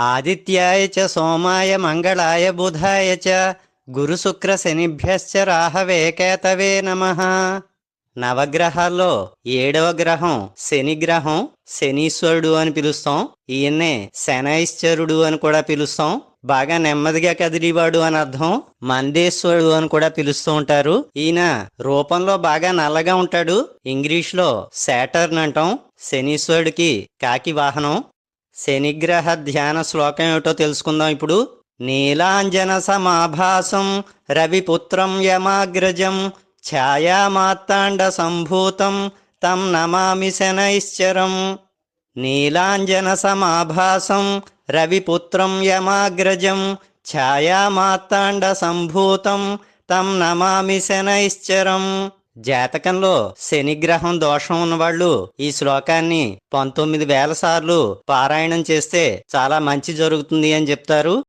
ఆదిత్యాయ చ సోమాయ మంగళాయ బుధాయ చ గురు శుక్ర శనిభ్యశ్చ రాహవే కేతవే నమః నవగ్రహాల్లో ఏడవ గ్రహం శని గ్రహం శనీశ్వరుడు అని పిలుస్తాం. ఈయన్నే శనైశ్వరుడు అని కూడా పిలుస్తాం. బాగా నెమ్మదిగా కదిలివాడు అని అర్థం. మందేశ్వరుడు అని కూడా పిలుస్తూ ఉంటారు. ఈయన రూపంలో బాగా నల్లగా ఉంటాడు. ఇంగ్లీష్లో శాటర్న్ అంటాం. శనీశ్వరుడికి కాకి వాహనం. శనిగ్రహ ధ్యాన శ్లోకం ఏమిటో తెలుసుకుందాం ఇప్పుడు. నీలాంజన సమాభాసం రవిపుత్రం యమాగ్రజం ఛాయామాత్తాండ సంభూతం తం నమామి శనైశ్చరం. నీలాంజన సమాభాసం రవిపుత్రం యమాగ్రజం ఛాయామాత్తాండ సంభూతం తం నమామి శనైశ్చరం. జాతకంలో శనిగ్రహం దోషం ఉన్నవాళ్ళు ఈ శ్లోకాన్ని పంతొమ్మిది వేల సార్లు పారాయణం చేస్తే చాలా మంచి జరుగుతుంది అని చెప్తారు.